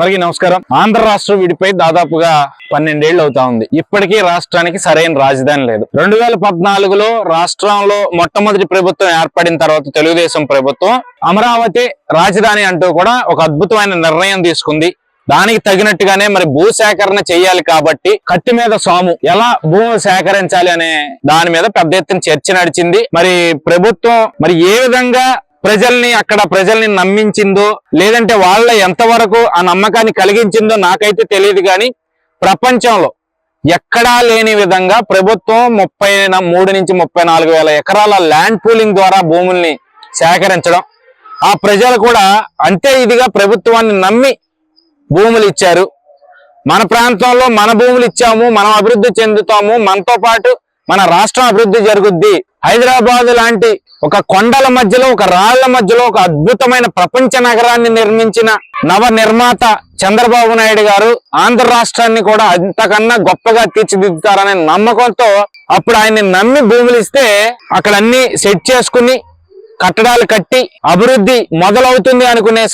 అందరికీ నమస్కారం. ఆంధ్ర రాష్ట్రం విడిపోయి దాదాపుగా పన్నెండేళ్ళు అవుతా ఉంది. ఇప్పటికీ రాష్ట్రానికి సరైన రాజధాని లేదు. రెండు వేల పద్నాలుగులో రాష్ట్రంలో మొట్టమొదటి ప్రభుత్వం ఏర్పడిన తర్వాత తెలుగుదేశం ప్రభుత్వం అమరావతి రాజధాని అంటూ కూడా ఒక అద్భుతమైన నిర్ణయం తీసుకుంది. దానికి తగినట్టుగానే మరి భూ సేకరణ చేయాలి కాబట్టి కట్టి మీద సాము. ఎలా భూమి సేకరించాలి అనే దాని మీద పెద్ద ఎత్తున చర్చ నడిచింది. మరి ప్రభుత్వం మరి ఏ విధంగా ప్రజల్ని అక్కడ ప్రజల్ని నమ్మించిందో లేదంటే వాళ్ళ ఎంతవరకు ఆ నమ్మకాన్ని కలిగించిందో నాకైతే తెలియదు కానీ ప్రపంచంలో ఎక్కడా లేని విధంగా ప్రభుత్వం ముప్పై మూడు నుంచి ముప్పై నాలుగు వేల ఎకరాల ల్యాండ్ పూలింగ్ ద్వారా భూముల్ని సేకరించడం. ఆ ప్రజలు కూడా అంతే ఇదిగా ప్రభుత్వాన్ని నమ్మి భూములు ఇచ్చారు. మన ప్రాంతంలో మన భూములు ఇచ్చాము మనం అభివృద్ధి చెందుతాము. మనతో పాటు మన రాష్ట్రం అభివృద్ధి జరుగుద్ది. హైదరాబాద్ లాంటి ఒక కొండల మధ్యలో ఒక రాళ్ళ మధ్యలో ఒక అద్భుతమైన ప్రపంచ నగరాన్ని నిర్మించిన నవ నిర్మాత చంద్రబాబు నాయుడు గారు ఆంధ్ర రాష్ట్రాన్ని కూడా అంతకన్నా గొప్పగా తీర్చిదిద్దుతారనే నమ్మకంతో అప్పుడు ఆయన్ని నమ్మి భూములు ఇస్తే అక్కడ అన్ని సెట్ చేసుకుని కట్టడాలు కట్టి అభివృద్ధి మొదలవుతుంది అనుకునే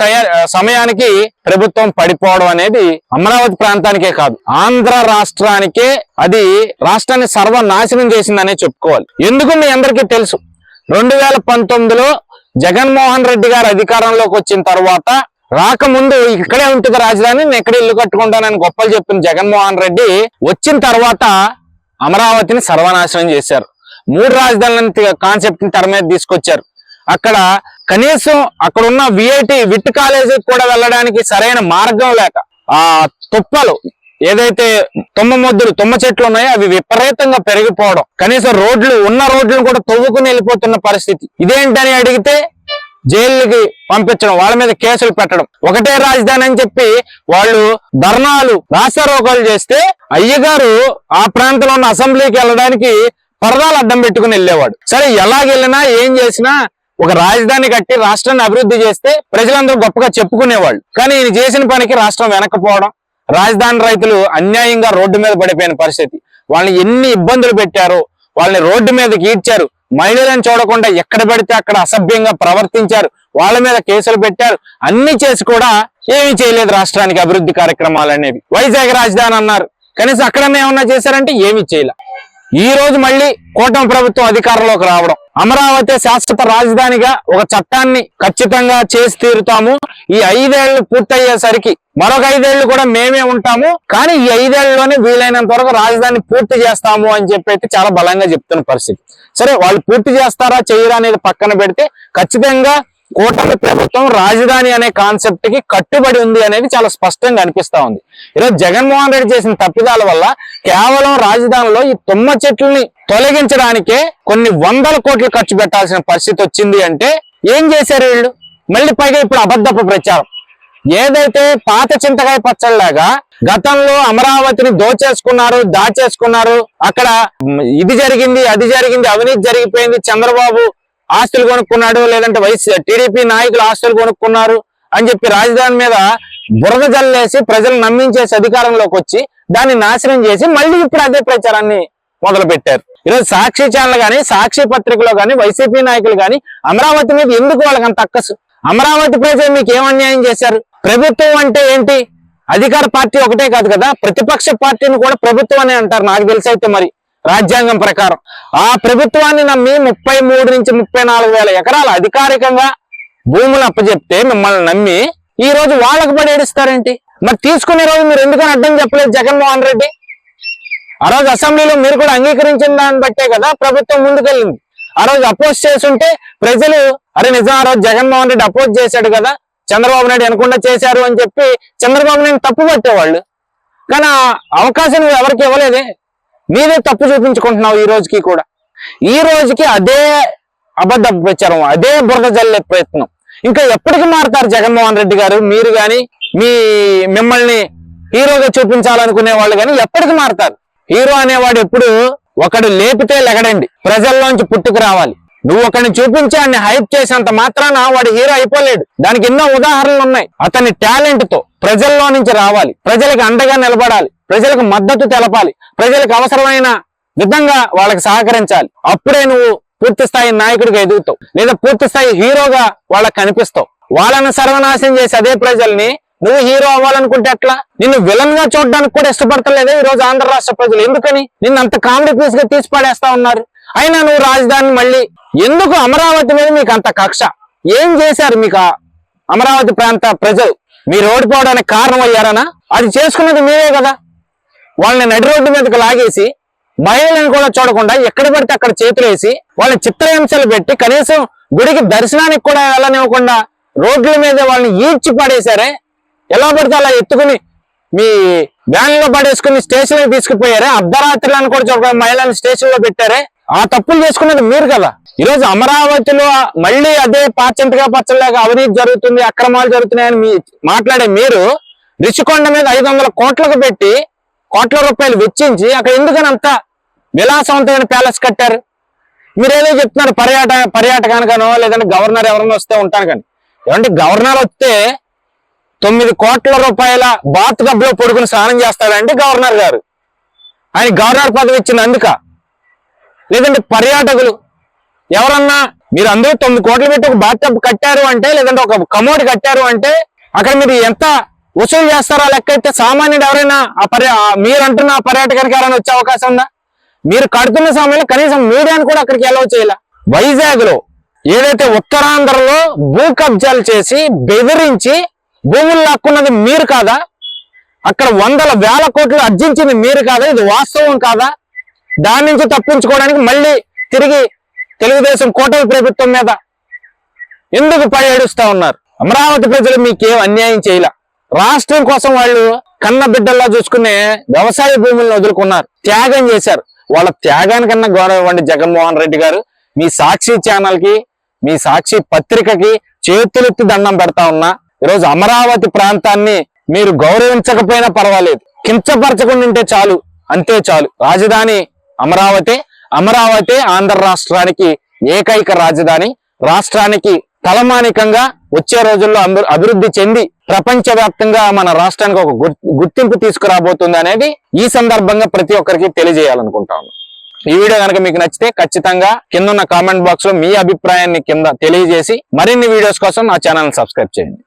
సమయానికి ప్రభుత్వం పడిపోవడం అనేది అమరావతి ప్రాంతానికే కాదు ఆంధ్ర రాష్ట్రానికే అది రాష్ట్రాన్ని సర్వనాశనం చేసిందనే చెప్పుకోవాలి. ఎందుకు మీ అందరికీ తెలుసు? రెండు వేల పంతొమ్మిదిలో జగన్మోహన్ రెడ్డి గారు అధికారంలోకి వచ్చిన తర్వాత రాకముందు ఇక్కడే ఉంటుంది రాజధాని నేను ఎక్కడ ఇల్లు కట్టుకుంటానని గొప్పలు చెప్పిన జగన్మోహన్ రెడ్డి వచ్చిన తర్వాత అమరావతిని సర్వనాశనం చేశారు. మూడు రాజధానులను కాన్సెప్ట్ని తెర మీద తీసుకొచ్చారు. అక్కడ కనీసం అక్కడ ఉన్న విఐటి విట్ కాలేజీకి కూడా వెళ్ళడానికి సరైన మార్గం లేక ఆ తుప్పలు ఏదైతే తుమ్మ మొద్దులు తుమ్మ చెట్లు ఉన్నాయో అవి విపరీతంగా పెరిగిపోవడం. కనీసం రోడ్లు ఉన్న రోడ్లను కూడా తవ్వుకుని వెళ్ళిపోతున్న పరిస్థితి. ఇదేంటని అడిగితే జైలుకి పంపించడం వాళ్ళ మీద కేసులు పెట్టడం. ఒకటే రాజధాని అని చెప్పి వాళ్ళు ధర్నాలు రాస్తారోకాలు చేస్తే అయ్యగారు ఆ ప్రాంతంలో ఉన్న అసెంబ్లీకి వెళ్ళడానికి పరదాలు అడ్డం పెట్టుకుని వెళ్ళేవాడు. సరే ఎలాగెళ్ళినా ఏం చేసినా ఒక రాజధాని కట్టి రాష్ట్రాన్ని అభివృద్ధి చేస్తే ప్రజలందరూ గొప్పగా చెప్పుకునేవాళ్ళు. కానీ ఈయన చేసిన పనికి రాష్ట్రం వెనక్కపోవడం రాజధాని రైతులు అన్యాయంగా రోడ్డు మీద పడిపోయిన పరిస్థితి. వాళ్ళని ఎన్ని ఇబ్బందులు పెట్టారో వాళ్ళని రోడ్డు మీదకి ఈడ్చారు. మహిళలను చూడకుండా ఎక్కడ పడితే అక్కడ అసభ్యంగా ప్రవర్తించారు. వాళ్ళ మీద కేసులు పెట్టారు. అన్ని చేసి కూడా ఏమీ చేయలేదు రాష్ట్రానికి అభివృద్ధి కార్యక్రమాలు అనేవి. వైజాగ్ రాజధాని అన్నారు. కనీసం అక్కడన్నా ఏమన్నా చేశారంటే ఏమీ చేయలే. ఈ రోజు మళ్ళీ కూటమి ప్రభుత్వం అధికారంలోకి రావడం. అమరావతి శాశ్వత రాజధానిగా ఒక చట్టాన్ని ఖచ్చితంగా చేసి తీరుతాము. ఈ ఐదేళ్ళు పూర్తయ్యేసరికి మరొక ఐదేళ్ళు కూడా మేమే ఉంటాము. కానీ ఈ ఐదేళ్ళలోనే వీలైనంత వరకు రాజధాని పూర్తి చేస్తాము అని చెప్పి అయితే చాలా బలంగా చెప్తున్న పరిస్థితి. సరే వాళ్ళు పూర్తి చేస్తారా చేయరా అనేది పక్కన పెడితే ఖచ్చితంగా కూటమి ప్రభుత్వం రాజధాని అనే కాన్సెప్ట్కి కట్టుబడి ఉంది అనేది చాలా స్పష్టంగా అనిపిస్తా ఉంది. ఈరోజు జగన్మోహన్ రెడ్డి చేసిన తప్పిదాల వల్ల కేవలం రాజధానిలో ఈ తుమ్మ చెట్లని తొలగించడానికే కొన్ని వందల కోట్లు ఖర్చు పెట్టాల్సిన పరిస్థితి వచ్చింది అంటే ఏం చేశారు వీళ్ళు? మళ్ళీ పైగా ఇప్పుడు అబద్ధపు ప్రచారం. ఏదైతే పాత చింతకాయ పచ్చళ్ళలాగా గతంలో అమరావతిని దోచేసుకున్నారు దాచేసుకున్నారు అక్కడ ఇది జరిగింది అది జరిగింది అవినీతి జరిగిపోయింది చంద్రబాబు ఆస్తులు కొనుక్కున్నాడు లేదంటే వైసీ టీడీపీ నాయకులు ఆస్తులు కొనుక్కున్నారు అని చెప్పి రాజధాని మీద బురద జల్లేసి ప్రజలు నమ్మించేసి అధికారంలోకి వచ్చి దాన్ని నాశనం చేసి మళ్ళీ ఇప్పుడు అదే ప్రచారాన్ని మొదలు పెట్టారు ఈరోజు సాక్షి ఛానల్ గాని సాక్షి పత్రికలో గాని వైసీపీ నాయకులు గాని అమరావతి మీద ఎందుకు వాళ్ళకి అంత అక్కసు? అమరావతి ప్రజలు మీకు ఏం అన్యాయం చేశారు? ప్రభుత్వం అంటే ఏంటి? అధికార పార్టీ ఒకటే కాదు కదా ప్రతిపక్ష పార్టీని కూడా ప్రభుత్వం అనే అంటారు నాకు తెలిసి అయితే మరి. రాజ్యాంగం ప్రకారం. ఆ ప్రభుత్వాన్ని నమ్మి ముప్పై మూడు నుంచి ముప్పై నాలుగు వేల ఎకరాలు అధికారికంగా భూములు అప్పచెప్తే మిమ్మల్ని నమ్మి ఈ రోజు వాళ్ళకు పడి ఏడుస్తారేంటి? మరి తీసుకునే రోజు మీరు ఎందుకని అడ్డం చెప్పలేదు జగన్మోహన్ రెడ్డి? ఆ రోజు అసెంబ్లీలో మీరు కూడా అంగీకరించిన దాన్ని బట్టే కదా ప్రభుత్వం ముందుకెళ్ళింది. ఆ రోజు అపోజ్ చేస్తుంటే ప్రజలు అరే నిజం ఆ రోజు జగన్మోహన్ రెడ్డి అపోజ్ చేశాడు కదా చంద్రబాబు నాయుడు అనకుండా చేశారు అని చెప్పి చంద్రబాబు నాయుడు తప్పు పట్టేవాళ్ళు. కానీ ఆ అవకాశం ఎవరికి ఇవ్వలేదే? నీవే తప్పు చూపించుకుంటున్నావు ఈ రోజుకి కూడా. ఈ రోజుకి అదే అబద్ధ ప్రచారం అదే బురద జల్లే ప్రయత్నం. ఇంకా ఎప్పటికి మారుతారు జగన్మోహన్ రెడ్డి గారు? మీరు కానీ మీ మిమ్మల్ని హీరోగా చూపించాలనుకునే వాళ్ళు కానీ ఎప్పటికి మారుతారు? హీరో అనేవాడు ఎప్పుడు ఒకడు లేపితే లెగడండి. ప్రజల్లోంచి పుట్టుకు రావాలి. నువ్వు ఒకడిని చూపించి అన్ని హైప్ చేసేంత మాత్రాన వాడు హీరో అయిపోలేడు. దానికి ఎన్నో ఉదాహరణలు ఉన్నాయి. అతని టాలెంట్తో ప్రజల్లో నుంచి రావాలి. ప్రజలకు అండగా నిలబడాలి. ప్రజలకు మద్దతు తెలపాలి. ప్రజలకు అవసరమైన విధంగా వాళ్ళకి సహకరించాలి. అప్పుడే నువ్వు పూర్తి స్థాయి నాయకుడిగా ఎదుగుతావు. లేదా పూర్తి స్థాయి హీరోగా వాళ్ళకి కనిపిస్తావు. వాళ్ళని సర్వనాశనం చేసి అదే ప్రజల్ని నువ్వు హీరో అవ్వాలనుకుంటే ఎట్లా? నిన్ను విలన్గా చూడడానికి కూడా ఇష్టపడతలేదే ఈ రోజు ఆంధ్ర రాష్ట్ర ప్రజలు. ఎందుకని? నిన్ను అంత కామెడీ పీస్గా తీసి పడేస్తా ఉన్నారు. అయినా నువ్వు రాజధాని మళ్ళీ ఎందుకు అమరావతి మీద మీకు అంత కక్ష? ఏం చేశారు మీకు అమరావతి ప్రాంత ప్రజలు? మీరు ఓడిపోవడానికి కారణం అయ్యారనా అది చేసుకున్నది మీరే కదా. వాళ్ళని నడి రోడ్డు మీదకి లాగేసి మహిళలను కూడా చూడకుండా ఎక్కడ పడితే అక్కడ చేతులు వేసి వాళ్ళని చిత్రహింసలు పెట్టి కనీసం గుడికి దర్శనానికి కూడా వెళ్ళనివ్వకుండా రోడ్ల మీద వాళ్ళని ఈడ్చి పడేశారే? ఎలా పడితే అలా ఎత్తుకుని మీ వ్యాన్లో పడేసుకుని స్టేషన్లో తీసుకుపోయారే? అర్ధరాత్రులను కూడా ఒక మహిళలను స్టేషన్లో పెట్టారే? ఆ తప్పులు చేసుకున్నది మీరు కదా. ఈరోజు అమరావతిలో మళ్ళీ అదే పాచంతగా పచ్చలేక అవినీతి జరుగుతుంది అక్రమాలు జరుగుతున్నాయని మీ మాట్లాడే మీరు రిషికొండ మీద ఐదు వందల కోట్లకు పెట్టి కోట్ల రూపాయలు వెచ్చించి అక్కడ ఎందుకని అంత విలాసవంతమైన ప్యాలెస్ కట్టారు? మీరు ఏదో చెప్తున్నారు పర్యాట పర్యాటకానికనో లేదంటే గవర్నర్ ఎవరైనా వస్తే ఉంటాను కానీ. ఏమంటే గవర్నర్ వస్తే తొమ్మిది కోట్ల రూపాయల బాత్ టబ్లో పడుకుని స్నానం చేస్తాడండి గవర్నర్ గారు. ఆయన గవర్నర్ పదవి ఇచ్చినందుక లేదంటే పర్యాటకులు ఎవరన్నా మీరు అందరూ తొమ్మిది కోట్లు పెట్టి ఒక బాత్ టబ్ కట్టారు అంటే లేదంటే ఒక కమోడ్ కట్టారు అంటే అక్కడ మీరు ఎంత వసూలు చేస్తారా లెక్క అయితే సామాన్యుడు ఎవరైనా ఆ పర్య మీరు అంటున్న ఆ పర్యాటకానికి ఎవరైనా వచ్చే అవకాశం ఉందా? మీరు కడుతున్న సమయంలో కనీసం మీడియాను కూడా అక్కడికి ఎలా చేయాల. వైజాగ్లో ఏదైతే ఉత్తరాంధ్రలో భూ కబ్జాలు చేసి బెదిరించి భూములు లాక్కున్నది మీరు కాదా? అక్కడ వందల వేల కోట్లు అర్జించింది మీరు కాదా? ఇది వాస్తవం కాదా? దాని నుంచి తప్పించుకోవడానికి మళ్ళీ తిరిగి తెలుగుదేశం కూటమి ప్రభుత్వం మీద ఎందుకు పడి ఏడుస్తా ఉన్నారు? అమరావతి ప్రజలు మీకేం అన్యాయం చేయలే? రాష్ట్రం కోసం వాళ్ళు కన్న బిడ్డల్లా చూసుకునే వ్యవసాయ భూములను వదులుకున్నారు. త్యాగం చేశారు. వాళ్ళ త్యాగానికన్నా గౌరవం ఇవ్వండి జగన్మోహన్ రెడ్డి గారు. మీ సాక్షి ఛానల్కి మీ సాక్షి పత్రికకి చేతులెత్తి దండం పెడతా ఉన్నా. ఈరోజు అమరావతి ప్రాంతాన్ని మీరు గౌరవించకపోయినా పర్వాలేదు. కించపరచకుండా ఉంటే చాలు. అంతే చాలు. రాజధాని అమరావతి అమరావతి ఆంధ్ర రాష్ట్రానికి ఏకైక రాజధాని. రాష్ట్రానికి తలమానికంగా వచ్చే రోజుల్లో అభివృద్ధి చెంది ప్రపంచవ్యాప్తంగా మన రాష్ట్రానికి ఒక గుర్తింపు తీసుకురాబోతుంది అనేది ఈ సందర్భంగా ప్రతి ఒక్కరికి తెలియజేయాలనుకుంటాను. ఈ వీడియో కనుక మీకు నచ్చితే ఖచ్చితంగా కింద ఉన్న కామెంట్ బాక్స్లో మీ అభిప్రాయాన్ని కింద తెలియజేసి మరిన్ని వీడియోస్ కోసం నా ఛానల్ సబ్స్క్రైబ్ చేయండి.